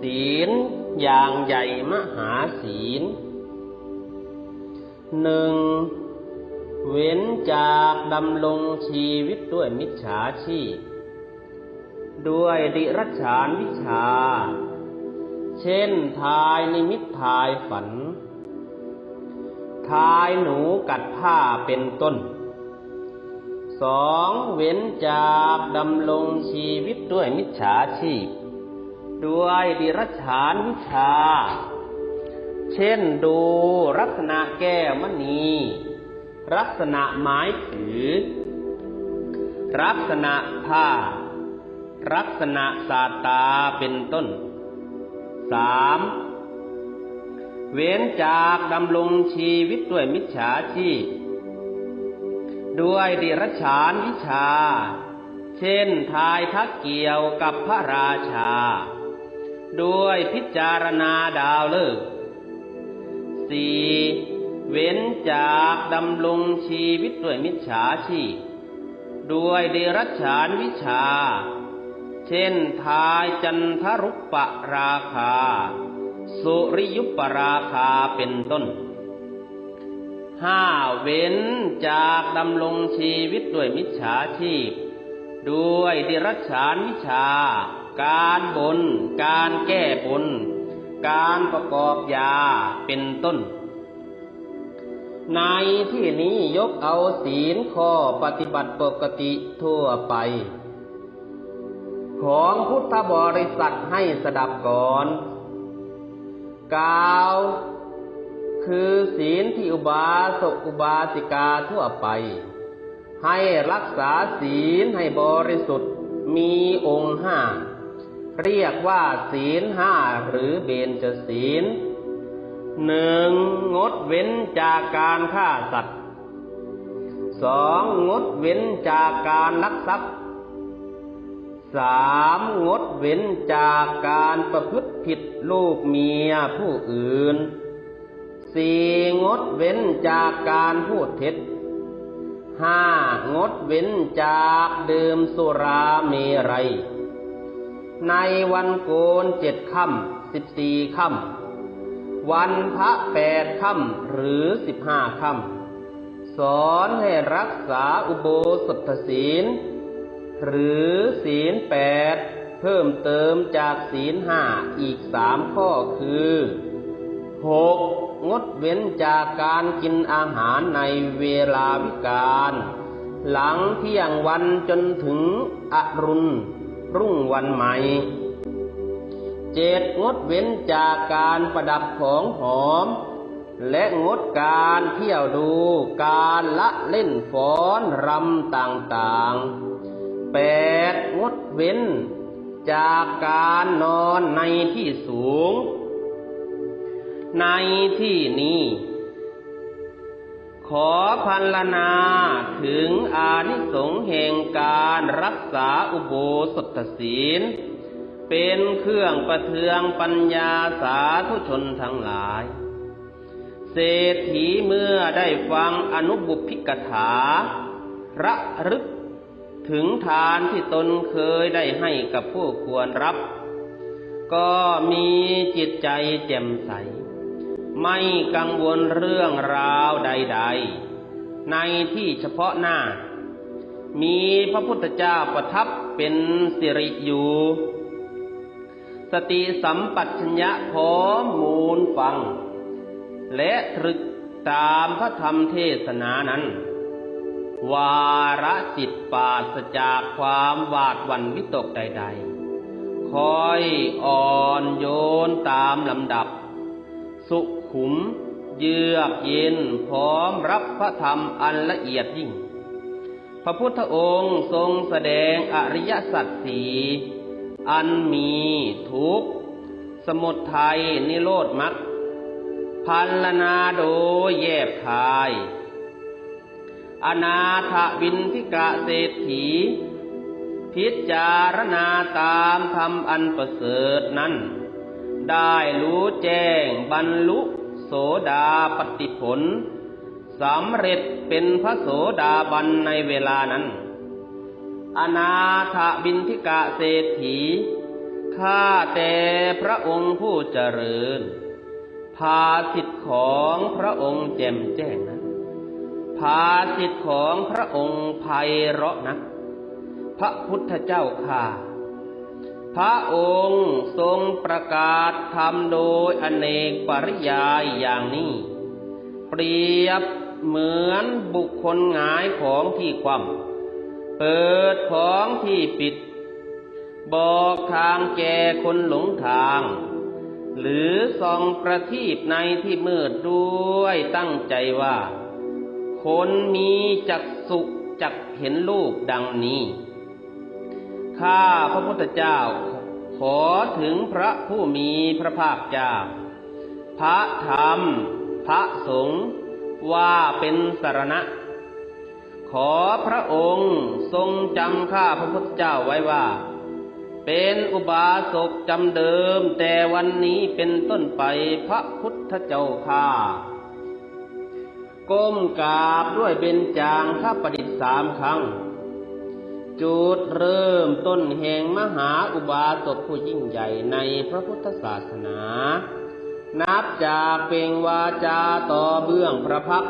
ศีลอย่างใหญ่มหาศีลหนึ่งเว้นจากดำรงชีวิตด้วยมิจฉาชีพ ด้วยดิรัจฉานวิชา เช่นทายนิมิตทายฝัน ทายหนูกัดผ้าเป็นต้นสองเว้นจากดำรงชีวิตด้วยมิจฉาชีพ ด้วยดิรัจฉานวิชา เช่นดูลักษณะแก้วมณีลักษณะไม้ถือ ลักษณะผ้า ลักษณะสาตาเป็นต้นสามเว้นจากดำรงชีวิตด้วยมิจฉาชีพด้วยดิรัจฉานวิชา เช่นทายทักเกี่ยวกับพระราชา ด้วยพิจารณาดาวฤกษ์สี่เว้นจากดำรงชีวิตด้วยมิจฉาชีพด้วยเดรัจฉานวิชา เช่นทายจันทรุปปราคา สุริยุปปราคาเป็นต้นห้าเว้นจากดำรงชีวิตด้วยมิจฉาชีพ ด้วยเดรัจฉานวิชา การบน การแก้บน การประกอบยาเป็นต้น ในที่นี้ยกเอาศีลข้อปฏิบัติปกติทั่วไป ของพุทธบริษัทให้สดับก่อนกล่าวคือศีลที่อุบาสกอุบาสิกาทั่วไป ให้รักษาศีลให้บริสุทธิ์มีองค์ห้า เรียกว่าศีลห้าหรือเบญจศีลหนึ่งงดเว้นจากการฆ่าสัตว์สองงดเว้นจากการลักทรัพย์สามงดเว้นจากการประพฤติผิดลูกเมียผู้อื่นสี่งดเว้นจากการพูดเท็จ ห้างดเว้นจากดื่มสุราเมรัย ในวันโกนเจ็ดค่ำสิบสี่ค่ำวันพระแปดค่ำหรือสิบห้าค่ำสอนให้รักษาอุโบสถศีล หรือศีลแปดเพิ่มเติมจากศีลห้าอีกสามข้อคือหก งดเว้นจากการกินอาหารในเวลาวิกาลหลังเที่ยงวันจนถึงอรุณ รุ่งวันใหม่เจ็ดงดเว้นจากการประดับของหอม และงดการเที่ยวดูการละเล่นฟ้อนรำต่างๆแปดงดเว้นจากการนอนในที่สูง ในที่นี้ ขอพันลนาถึงอานิสงส์แห่งการรักษาอุโบสถศีล เป็นเครื่องประเทืองปัญญาสาธุชนทั้งหลาย เศรษฐีเมื่อได้ฟังอนุบุพิกถา ระลึกถึงทานที่ตนเคยได้ให้กับผู้ควรรับ ก็มีจิตใจแจ่มใส ไม่กังวลเรื่องราวใด ๆ ในที่เฉพาะหน้า มีพระพุทธเจ้าประทับเป็นสิริอยู่ สติสัมปชัญญะพร้อมมูลฟัง และตรึกตามพระธรรมเทศนานั้น วาระจิตปราศจากความหวาดวันวิตกใด ๆ คอยอ่อนโยนตามลำดับ สุ ขุม เยือกเย็นพร้อมรับพระธรรมอันละเอียดยิ่ง พระพุทธองค์ทรงแสดงอริยสัจสีอันมีทุกข์ สมุทัยนิโรธมรรคพันลนาโดยแยบคาย อนาถวินทิกะเศรษฐี พิจารณาตามธรรมอันประเสริฐนั้น ได้รู้แจ้งบรรลุ โสดาปฏิผลสำเร็จเป็นพระโสดาบันในเวลานั้น อนาถบินทิกะเศรษฐี ข้าแต่พระองค์ผู้เจริญ ภาสิทธิ์ของพระองค์แจ่มแจ้งนั้นภาสิทธิ์ของพระองค์ไพเราะนัก พระพุทธเจ้าข้า พระองค์ทรงประกาศธรรมโดยอเนกปริยายอย่างนี้ เปรียบเหมือนบุคคลหงายของที่คว่ำเปิดของที่ปิด บอกทางแก่คนหลงทาง หรือส่องประทีปในที่มืดด้วยตั้งใจว่า คนมีจักสุจักเห็นรูปดังนี้ ข้าพระพุทธเจ้า ขอถึงพระผู้มีพระภาคเจ้า พระธรรม พระสงฆ์ว่าเป็นสารณะ ขอพระองค์ทรงจำข้าพระพุทธเจ้าไว้ว่า เป็นอุบาสกจำเดิมแต่วันนี้เป็นต้นไปพระพุทธเจ้าข้าก้มกราบด้วยเบญจางข้าประดิษฐ์สามครั้ง จุดเริ่มต้นแห่งมหาอุบาสกผู้ยิ่งใหญ่ในพระพุทธศาสนา นับจากเปล่งวาจาต่อเบื้องพระพัก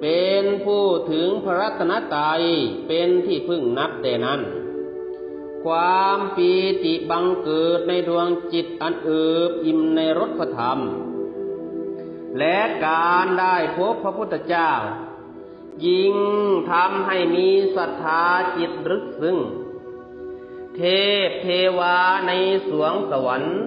เป็นผู้ถึงพระรัตนตรัยเป็นที่พึ่งนับแต่นั้น ความปีติบังเกิดในดวงจิตอันเอิบอิ่มในรสธรรม และการได้พบพระพุทธเจ้า ยิ่งทำให้มีศรัทธาจิตรึกซึ้งเทพเทวาในสวงสวรรค์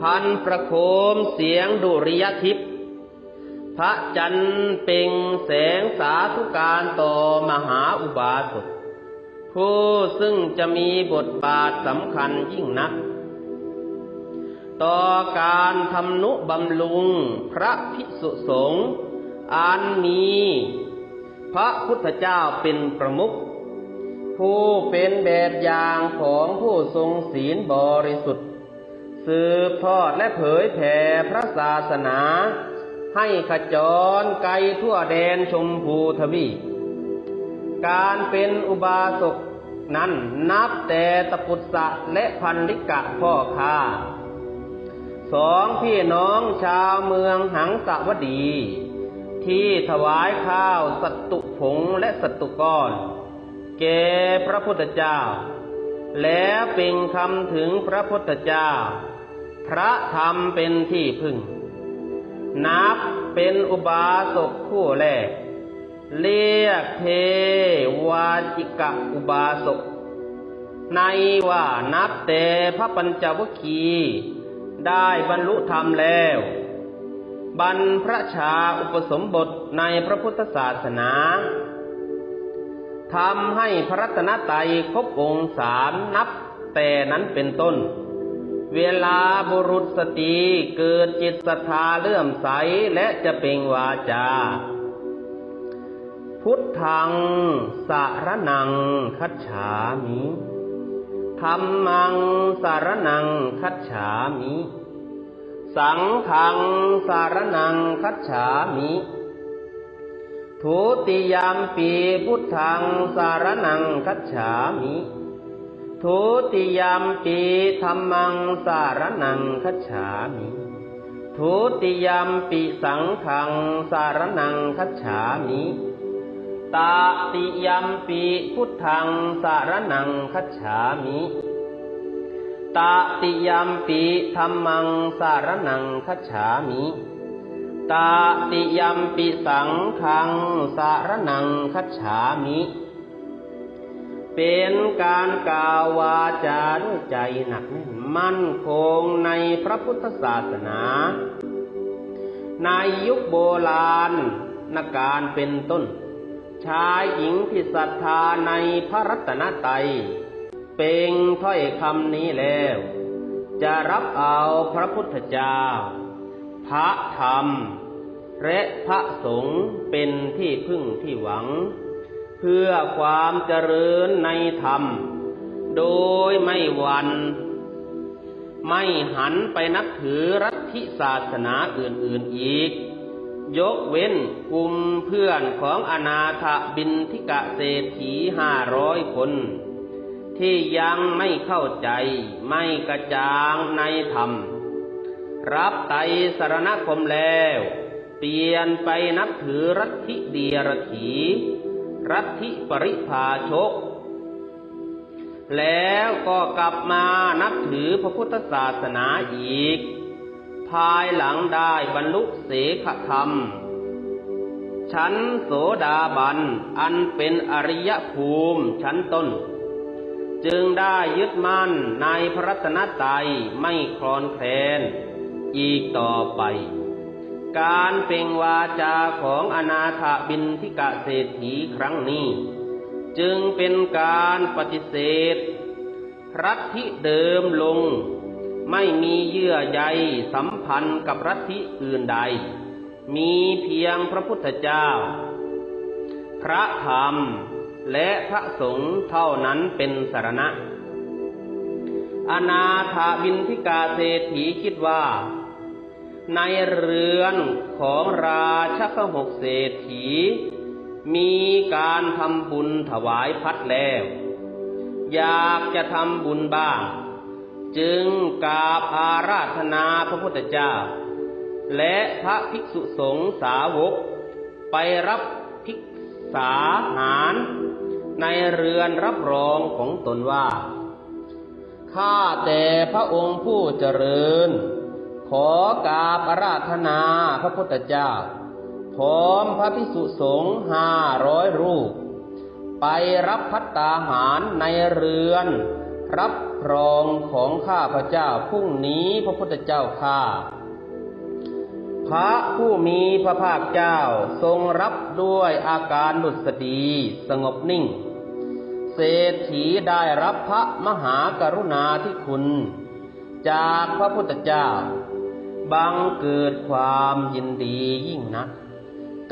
พันประโคมเสียงดุริยทิพย์พระจันทร์เป่งแสงสาธุการต่อมหาอุบาสกผู้ซึ่งจะมีบทบาทสำคัญยิ่งนัก ต่อการทำนุบำรุงพระภิกษุสงฆ์อันมี พระพุทธเจ้าเป็นประมุขผู้เป็นแบบอย่างของผู้ทรงศีลบริสุทธิ์ สืบทอดและเผยแผ่พระศาสนา ให้ขจรไกลทั่วแดนชมพูทวีการเป็นอุบาสกนั้นนับแต่ตปุตสะและพันลิกะพ่อค้าสองพี่น้องชาวเมืองหังสาวดี ที่ถวายข้าวสัตตุผงและสัตตุก้อนแก่พระพุทธเจ้า แล้วเป็นคำถึงพระพุทธเจ้า พระธรรมเป็นที่พึ่ง นับเป็นอุบาสกคู่แรก เรียกเทวาจิกะอุบาสก ในว่านับแต่พระปัญจวคี ได้บรรลุธรรมแล้ว บรรพระชาอุปสมบทในพระพุทธศาสนาทำให้พระรัตนตรัยครบองค์สามนับแต่นั้นเป็นต้น เวลาบุรุษสตรีเกิดจิตศรัทธาเลื่อมใสและจะเปล่งวาจา พุทธังสารนังคัจฉามิธรรมังสารนังคัจฉามิ สังฆังสารนังคัจฉามิทุติยามปีพุทธังสารนังคัจฉามิทุติยามปีธรรมังสารนังคัจฉามิทุติยามปีสังฆังสารนังคัจฉามิตาติยัมปีพุทธังสารนังคัจฉามิ ตาติยัมปีธรรมังสารนังคัจฉามิตาติยัมปิสังฆังสารนังคัจฉามิ เป็นการกล่าววาจาด้วยใจหนักแน่นมั่นคงในพระพุทธศาสนา ในยุคโบราณนการเป็นต้น ชายหญิงที่ศรัทธาในพระรัตนตรัย เป่งถ้อยคำนี้แล้ว จะรับเอาพระพุทธเจ้า พระธรรม และพระสงฆ์เป็นที่พึ่งที่หวัง เพื่อความเจริญในธรรม โดยไม่หวันไม่หันไปนับถือรัฐิศาสนาอื่นๆอีก ยกเว้นกลุ่มเพื่อนของอนาถบินทิกะเศรษฐีห้าร้อยคน ที่ยังไม่เข้าใจไม่กระจ่างในธรรม รับไตรสรณคมแล้ว เปลี่ยนไปนับถือรัทธิเดียรถีรัทธิปริภาชก แล้วก็กลับมานับถือพระพุทธศาสนาอีก ภายหลังได้บรรลุเสขธรรม ชั้นโสดาบัน อันเป็นอริยภูมิชั้นต้น จึงได้ยึดมั่นในพระรัตนตรัยไม่คลอนแคลนอีกต่อไป การเป่งวาจาของอนาถบินทิกะเศรษฐีครั้งนี้ จึงเป็นการปฏิเสธรัฐทิเดิมลง ไม่มีเยื่อใยสัมพันธ์กับรัฐทิอื่นใด มีเพียงพระพุทธเจ้า พระธรรม และพระสงฆ์เท่านั้นเป็นสารณะ อนาถาบินทิกาเศรษฐีคิดว่า ในเรือนของราชกหกเศรษฐี มีการทำบุญถวายพัดแล้ว อยากจะทำบุญบ้าง จึงกราบอาราธนาพระพุทธเจ้า และพระภิกษุสงฆ์สาวกไปรับภิกษาหาร ในเรือนรับรองของตนว่า ข้าแต่พระองค์ผู้เจริญ ขอกาบอราธนาพระพุทธเจ้า พร้อมพระภิกษุสงฆ์ห้าร้อยรูป ไปรับพัตตาหารในเรือน รับรองของข้าพระเจ้าพรุ่งนี้พระพุทธเจ้าข้า พระผู้มีพระภาคเจ้าทรงรับด้วยอาการดุษฎีสงบนิ่ง เศรษฐีได้รับพระมหากรุณาธิคุณ จากพระพุทธเจ้า บังเกิดความยินดียิ่งนัก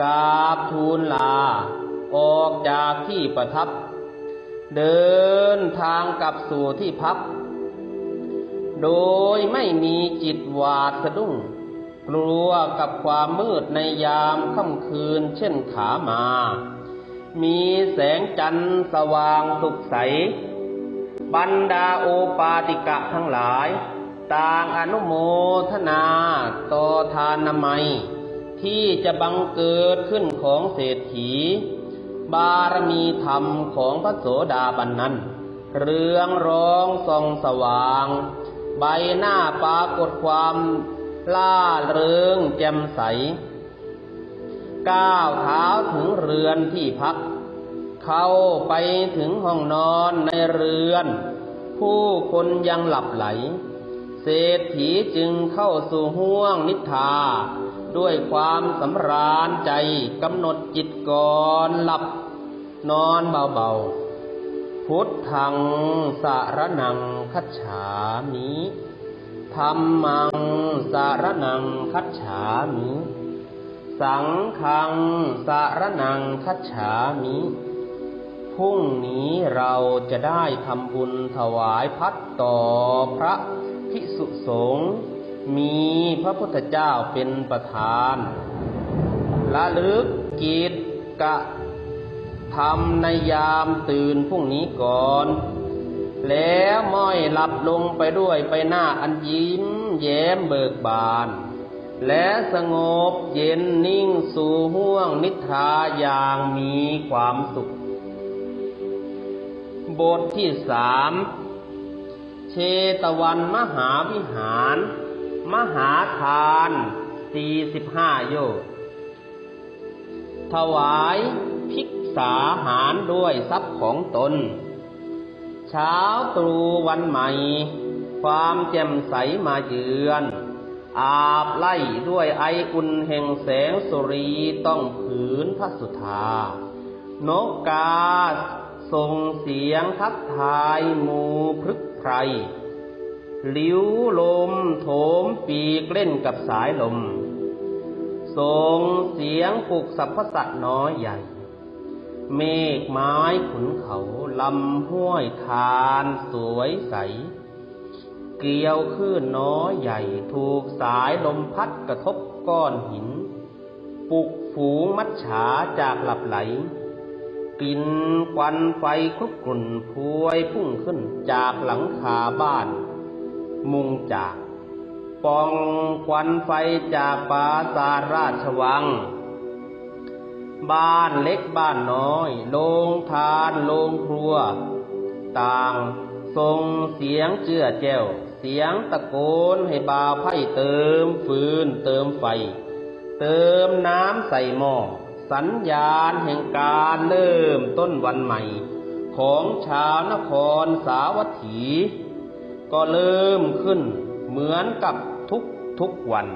กราบทูลลา ออกจากที่ประทับ เดินทางกลับสู่ที่พัก โดยไม่มีจิตหวาดสะดุ้ง กลัวกับความมืดในยามค่ำคืนเช่นขามา มีแสงจันทร์สว่างสุขใส บรรดาโอปาติกะทั้งหลาย ต่างอนุโมทนาต่อทานนามัย ที่จะบังเกิดขึ้นของเศรษฐี บารมีธรรมของพระโสดาบันนั้น เรืองร้องส่องสว่าง ใบหน้าปรากฏความ ล่าเริงแจ่มใส ก้าวเท้าถึงเรือนที่พัก เข้าไปถึงห้องนอนในเรือน ผู้คนยังหลับไหล เศรษฐีจึงเข้าสู่ห้วงนิทราด้วยความสำราญใจกำหนดจิตก่อนหลับ นอนเบาๆ พุทธังสารนังคัจฉามิ ธรรมังสารนังคัจฉามิ สังฆังสารนังคัจฉามิพรุ่งนี้เราจะได้ทำบุญถวายพัดต่อพระภิกษุสงฆ์มีพระพุทธเจ้าเป็นประธานละลึกกิจกะทำในยามตื่นพรุ่งนี้ก่อน แล้วม้อยหลับลงไปด้วยไปหน้าอันยิ้มแย้มเบิกบาน และสงบเย็นนิ่งสู่ห่วงนิทราอย่างมีความสุข บทที่สามเชตวันมหาวิหาร มหาทานสี่สิบห้าโยชน์ถวายภิกษาหารด้วยทรัพย์ของตน เช้าตรู่วันใหม่ ความแจ่มใสมาเยือน อาบไล่ด้วยไออุ่นแห่งแสงสุรีต้องผืนพระสุธานกกาส่งเสียงทักทายหมูพฤกไพรลิ้วลมโถมปีกเล่นกับสายลม ส่งเสียงปลุกสรรพสัตว์น้อยใหญ่ เมฆไม้ขุนเขาลำห้วยทานสวยใส เกลียวคลื่นน้อยใหญ่ถูกสายลมพัดกระทบก้อนหิน ปุกฝูงมัดฉาจากหลับไหลกลิ่นควันไฟคลุกกลุ่นพวยพุ่งขึ้นจากหลังคาบ้าน มุงจาก ปองควันไฟจากปราสาทราชวัง บ้านเล็กบ้านน้อย โรงทานโรงครัว ต่างส่งเสียงเจื้อแจ้ว เสียงตะโกนให้บาวไพ่เติมฟืนเติมไฟ เติมน้ำใส่หม้อสัญญาณแห่งการเริ่มต้นวันใหม่ ของชาวนครสาวัตถี ก็เริ่มขึ้นเหมือนกับทุกทุกวัน